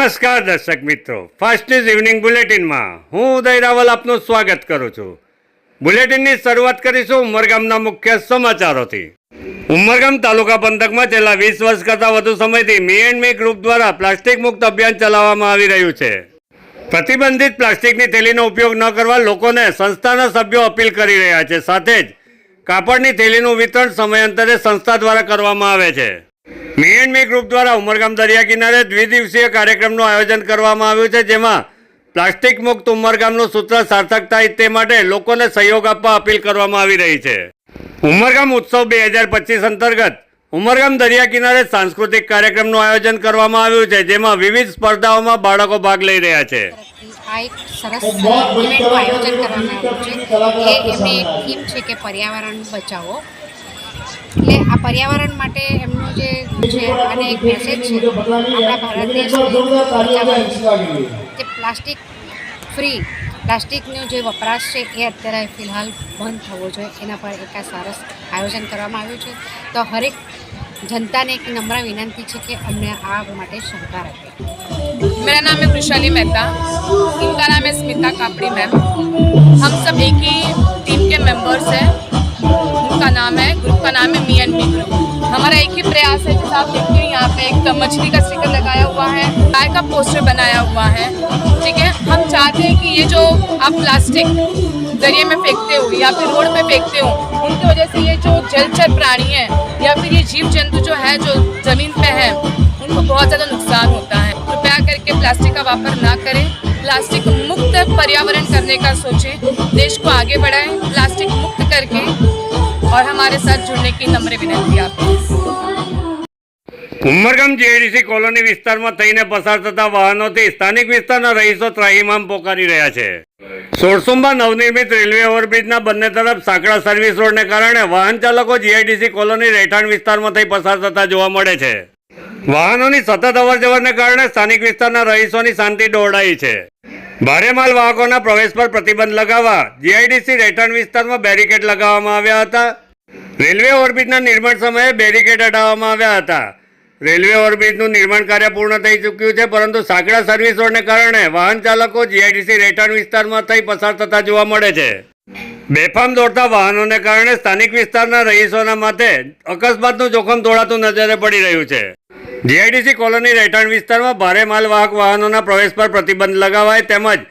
નમસ્કાર દર્શક મિત્રો. ફાસ્ટ ન્યૂઝ ઇવનિંગ બુલેટિનમાં હું ઉદય રાવલ આપનું સ્વાગત કરું છું. બુલેટિનની શરૂઆત કરીશું ઉમરગામના મુખ્ય સમાચારોથી. ઉમરગામ તાલુકા પંથકમાં છેલ્લા વીસ વર્ષ કરતાં વધુ સમયથી મી એન્ડ મી ગ્રુપ દ્વારા પ્લાસ્ટિક મુક્ત અભિયાન ચલાવવામાં આવી રહ્યું છે. પ્રતિબંધિત પ્લાસ્ટિકની થેલીનો ઉપયોગ ન કરવા લોકોને સંસ્થાના સભ્યો અપીલ કરી રહ્યા છે. સાથે જ કાપડની થેલીનું વિતરણ સમયાંતરે સંસ્થા દ્વારા કરવામાં આવે છે. મી એન્ડ ગ્રુપ દ્વારા ઉમરગામ દરિયા કિનારે દ્વિદિવસીય કાર્યક્રમનું આયોજન કરવામાં આવ્યું છે, જેમાં પ્લાસ્ટિક મુક્ત ઉમરગામનું સૂત્ર સાર્થક થાય તે માટે લોકોને સહયોગ આપવા અપીલ કરવામાં આવી રહી છે. ઉમરગામ ઉત્સવ બે હજાર પચીસ અંતર્ગત ઉમરગામ દરિયા કિનારે સાંસ્કૃતિક કાર્યક્રમનું આયોજન કરવામાં આવ્યું છે, જેમાં વિવિધ સ્પર્ધાઓમાં બાળકો ભાગ લઈ રહ્યા છે. આ એક સરસ આયોજન કરવામાં આવ્યું છે. એ એમની થીમ છે કે પર્યાવરણ બચાવો. એટલે આ પર્યાવરણ માટે એમનું જે છે અને એક મેસેજ છે આપણા ભારત દેશને બચાવવાનું કે પ્લાસ્ટિક ફ્રી પ્લાસ્ટિકનો જે વપરાશ છે એ અત્યારે ફિલહાલ બંધ થવો જોઈએ એના પર એક આ સરસ આયોજન કરવામાં આવ્યું છે તો હરેક જનતાને એક નમ્ર વિનંતી છે કે અમને આ માટે સહકાર આપે मेरा नाम है वृशाली मेहता इनका नाम है स्मिता कापड़ी मैम हम सब एक ही टीम के मेंबर्स हैं उनका नाम है ग्रुप का नाम है मी एंड मी ग्रुप हमारा एक ही प्रयास है, जैसा आप देखते हैं, यहाँ पे एक मछली का स्टिकर लगाया हुआ है, गाय का पोस्टर बनाया हुआ है, ठीक है? हम चाहते हैं कि ये जो आप प्लास्टिक दरिया में फेंकते हो, या फिर रोड पे फेंकते हो, उनकी वजह से ये जो जलचर प्राणी है, या फिर ये जीव जंतु जो है, जो ज़मीन पे है, उनको बहुत ज़्यादा नुकसान होता है। कृपया करके प्लास्टिक का वापर ना करें। प्लास्टिक मुक्त पर्यावरण करने का सोचें। देश को आगे बढ़ाएँ। प्लास्टिक मुक्त करके और हमारे साथ जुड़ने की नम्र विनंती आपको ઉમરગામ જીઆઈડીસી કોલોની વિસ્તારમાં થઈને પસાર થતા વાહનોથી સ્થાનિક વિસ્તારના રહીશો ત્રાહિમામ પોકારી રહ્યા છે સોળસુંબા નવનિર્મિત રેલવે ઓવરબ્રિજના બંને તરફ સાંકડા સર્વિસ રોડને કારણે વાહન ચાલકો જીઆઈડીસી કોલોની રહેઠાણ વિસ્તારમાંથી પસાર થતા જોવા મળે છે વાહનોની સતત અવરજવરને કારણે સ્થાનિક વિસ્તારના રહીશોની શાંતિ દોડાઈ છે ભારે માલ વાહકોના પ્રવેશ પર પ્રતિબંધ લગાવવા જીઆઈડીસી રહેઠાણ વિસ્તારમાં બેરિકેડ લગાવવામાં આવ્યા હતા. રેલવે ઓર્બિટના નિર્માણ સમયે બેરિકેડ હટાવવામાં આવ્યા હતા. રેલવે ઓર્બિટનું નિર્માણ કાર્ય પૂર્ણ થઈ ચૂક્યું છે, પરંતુ સાંકડા સર્વિસ રોડને કારણે વાહન ચાલકો જીઆઈડીસી રહેઠાણ વિસ્તારમાં થઈ પસાર થતા જોવા મળે છે. બેફામ દોડતા વાહનોને કારણે સ્થાનિક વિસ્તારના રહીશોના માથે અકસ્માતનું જોખમ તોડાતું નજરે પડી રહ્યું છે. જીઆઈડીસી કોલોની રહેઠાણ વિસ્તારમાં ભારે માલવાહક વાહનોના પ્રવેશ પર પ્રતિબંધ લગાવાય તેમજ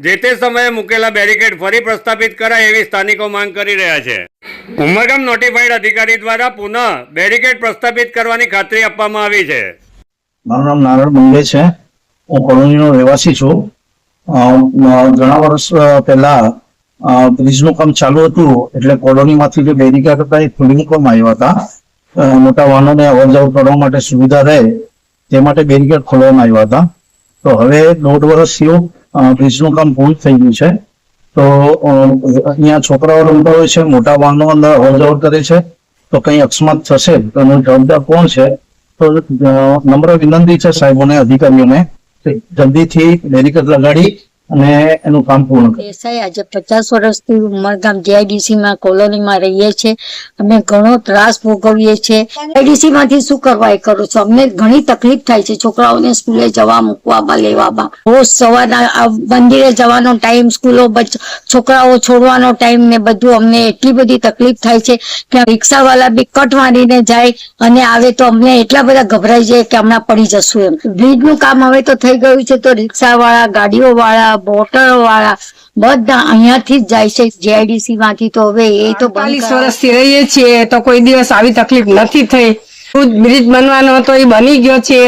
જે તે સમયે મૂકેલા બેરિકેડ ફરી પ્રસ્થાપિત કરાય એવી સ્થાનિકો માંગ કરી રહ્યા છે. ઉમરગામ નોટિફાઈડ અધિકારી દ્વારા પુનઃ બેરિકેડ પ્રસ્થાપિત કરવાની ખાતરી આપવામાં આવી છે. મારું નામ નારાયણ મંગે છે. હું કોલોનીનો રહેવાસી છું. ઘણા વર્ષ પહેલા બ્રિજનું કામ ચાલુ હતું એટલે કોલોનીમાંથી જે બેરિકેડ હતા એ ખોલી મૂકવામાં આવ્યા હતા. મોટા વાહનોને અવર જવર કરવા માટે સુવિધા રહે, તે માટે બેરિકેડ ખોલવામાં આવ્યા હતા. તો હવે દોઢ વર્ષ થયું બ્રિજનું કામ પૂર્ણ થઈ ગયું છે. તો અહીંયા છોકરાઓ રમતા હોય છે, મોટા વાહનો અંદર અવર જવર કરે છે. તો કંઈ અકસ્માત થશે, તો એનો જવાબદાર કોણ છે? તો નમ્ર વિનંતી છે સાહેબોને, અધિકારીઓને જલ્દીથી બેરિકેડ લગાડી અને એનું કામ પૂર્ણ દેસાઈ આજે પચાસ વર્ષથી ઉમરગામ જીઆઈડીસી માં કોલોનીમાં રહીએ છીએ અમે ઘણો ત્રાસ ભોગવીએ છીએ જીઆઈડીસી માંથી શું કરવા એ કરું અમને ઘણી તકલીફ થાય છે છોકરાઓને સ્કૂલે જવા મૂકવામાં, લેવામાં. રોજ સવારના મંદિરે જવાનો ટાઈમ, સ્કૂલો છોકરાઓ છોડવાનો ટાઈમ ને બધું અમને એટલી બધી તકલીફ થાય છે કે રિક્ષાવાળા બી કટ મારીને જાય અને આવે તો અમને એટલા બધા ગભરાઈ જાય કે હમણાં પડી જશું એમ. બ્રિજનું કામ હવે તો થઈ ગયું છે તો રિક્ષાવાળા ગાડીઓ વાળા મોટરો વાળા બધા અહીંયાથી જ જાય છે જીઆઈડીસી માંથી તો હવે એ તો ચાલીસ વર્ષથી રહીએ છીએ તો કોઈ દિવસ આવી તકલીફ નથી થઈ. બ્રિજ બનવાનો હતો એ બની ગયો છે.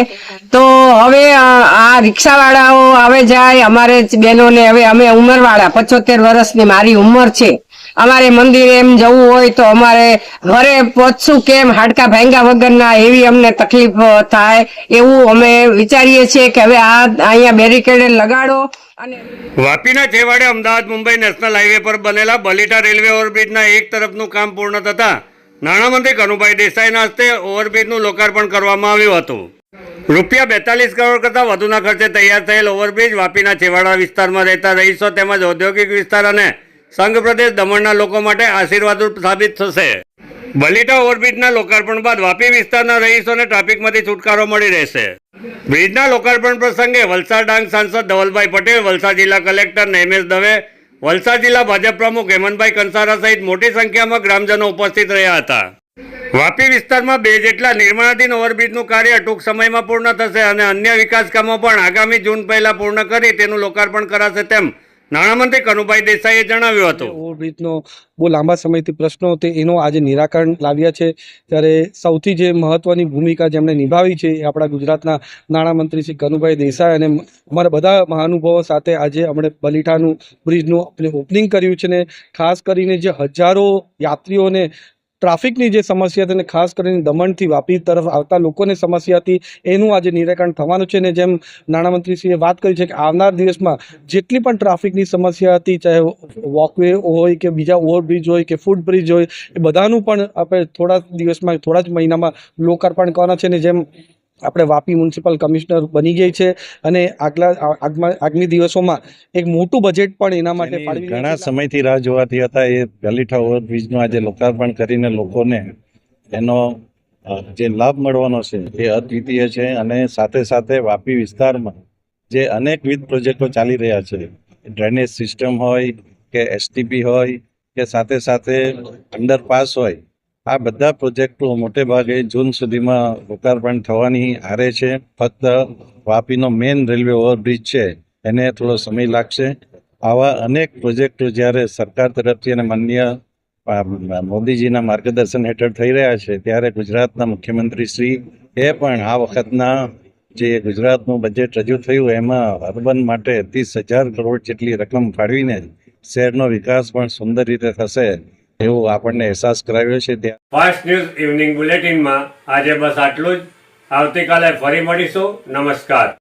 તો હવે આ આ રિક્ષાવાળાઓ આવે જાય અમારે બહેનોને હવે અમે ઉંમરવાળા પચોતેર વર્ષની મારી ઉંમર છે. અમારે મંદિરે એમ જવું હોય તો અમારે ઘરે પહોંચશું કેમ? હાડકા ભાંગા વગરના એવી અમને તકલીફ થાય એવું અમે વિચારીએ છીએ કે હવે આ અહીંયા બેરિકેડ લગાડો અને વાપીના છેવાડે અમદાવાદ મુંબઈ નેશનલ હાઈવે પર બનેલા બલીટા રેલવે ઓવરબ્રિજના એક તરફનું કામ પૂર્ણ થતાં નાણામંત્રી કનુભાઈ દેસાઈના હસ્તે ઓવરબ્રિજનું લોકાર્પણ કરવામાં આવ્યું હતું. રૂપિયા બેતાલીસ કરોડ કરતાં વધુના ખર્ચે તૈયાર થયેલ ઓવરબ્રિજ વાપીના છેવાડા વિસ્તારમાં રહેતા રહીશો તેમજ ઔદ્યોગિક વિસ્તાર અને સંઘ પ્રદેશ દમણના લોકો માટે આશીર્વાદરૂપ સાબિત થશે. બલીટા ઓવરબ્રિજના લોકાર્પણ બાદ વાપી વિસ્તારના રહીશોને ટ્રાફિકમાંથી છુટકારો મળી રહેશે. બ્રિજના લોકાર્પણ પ્રસંગે વલસાડ ડાંગ સાંસદ ધવલભાઈ પટેલ, વલસાડ જિલ્લા કલેક્ટર નેમેશ દવે, વલસાડ જિલ્લા ભાજપ પ્રમુખ હેમંતભાઈ કંસારા સહિત મોટી સંખ્યામાં ગ્રામજનો ઉપસ્થિત રહ્યા હતા. વાપી વિસ્તારમાં બે જેટલા નિર્માણાધીન ઓવરબ્રિજનું કાર્ય ટૂંક સમયમાં પૂર્ણ થશે અને અન્ય વિકાસ કામો પણ આગામી જૂન પહેલાં પૂર્ણ કરી તેનું લોકાર્પણ કરાશે તેમ નાણામંત્રી કનુભાઈ દેસાઈએ જણાવ્યું હતું. ઓવરબ્રિજનો બહુ લાંબા સમયથી પ્રશ્નો હતો એનો આજે નિરાકરણ લાવ્યા છે. ત્યારે સૌથી જે મહત્વની ભૂમિકા જેમણે નિભાવી છે એ આપણા ગુજરાતના નાણામંત્રી શ્રી કનુભાઈ દેસાઈ અને અમારા બધા મહાનુભાવો સાથે આજે અમને બલીઠાનું બ્રિજનું ઓપનિંગ કર્યું છે ને ખાસ કરીને જે હજારો યાત્રીઓને ટ્રાફિકની જે સમસ્યા હતી અને ખાસ કરીને દમણથી વાપી તરફ આવતા લોકોની સમસ્યા હતી, એનું આજે નિરાકરણ થવાનું છે. ને જેમ નાણામંત્રીશ્રીએ વાત કરી છે કે આવનાર દિવસમાં જેટલી પણ ટ્રાફિકની સમસ્યા હતી, ચાહે વોકવે હોય કે બીજા ઓવરબ્રિજ હોય કે ફૂટબ્રિજ હોય, એ બધાનું પણ આપણે થોડા દિવસમાં, થોડા જ મહિનામાં લોકાર્પણ કરવાના છે. ને જેમ આપણે વાપી મ્યુનિસિપલ કમિશનર બની ગઈ છે અને આગલા આગમાં દિવસોમાં એક મોટું બજેટ પણ એના માટે ઘણા સમયથી રાહ જોવાતી હતા. એ ગલીઠા ઓવરબ્રિજનું આજે લોકાર્પણ કરીને લોકોને એનો જે લાભ મળવાનો છે એ અદ્વિતીય છે અને સાથે સાથે વાપી વિસ્તારમાં જે અનેકવિધ પ્રોજેક્ટો ચાલી રહ્યા છે. ડ્રેનેજ સિસ્ટમ હોય કે એસટીપી હોય કે સાથે સાથે અંડરપાસ હોય આ બધા પ્રોજેક્ટો મોટે ભાગે જૂન સુધીમાં લોકાર્પણ થવાની આરે છે. ફક્ત વાપીનો મેઇન રેલવે ઓવરબ્રિજ છે, એને થોડો સમય લાગશે. આવા અનેક પ્રોજેક્ટો જ્યારે સરકાર તરફથી અને માન્ય મોદીજીના માર્ગદર્શન હેઠળ થઈ રહ્યા છે, ત્યારે ગુજરાતના મુખ્યમંત્રી શ્રી એ પણ આ વખતના જે ગુજરાતનું બજેટ રજૂ થયું, એમાં અર્બન માટે ત્રીસ હજાર કરોડ જેટલી રકમ ફાળવીને શહેરનો વિકાસ પણ સુંદર રીતે થશે. એવું આપણને અહેસાસ કરાવ્યો છે ત્યાં. ફાસ્ટ ન્યૂઝ ઇવનિંગ બુલેટિનમાં આજે બસ આટલું જ. આવતીકાલે ફરી મળીશું. નમસ્કાર.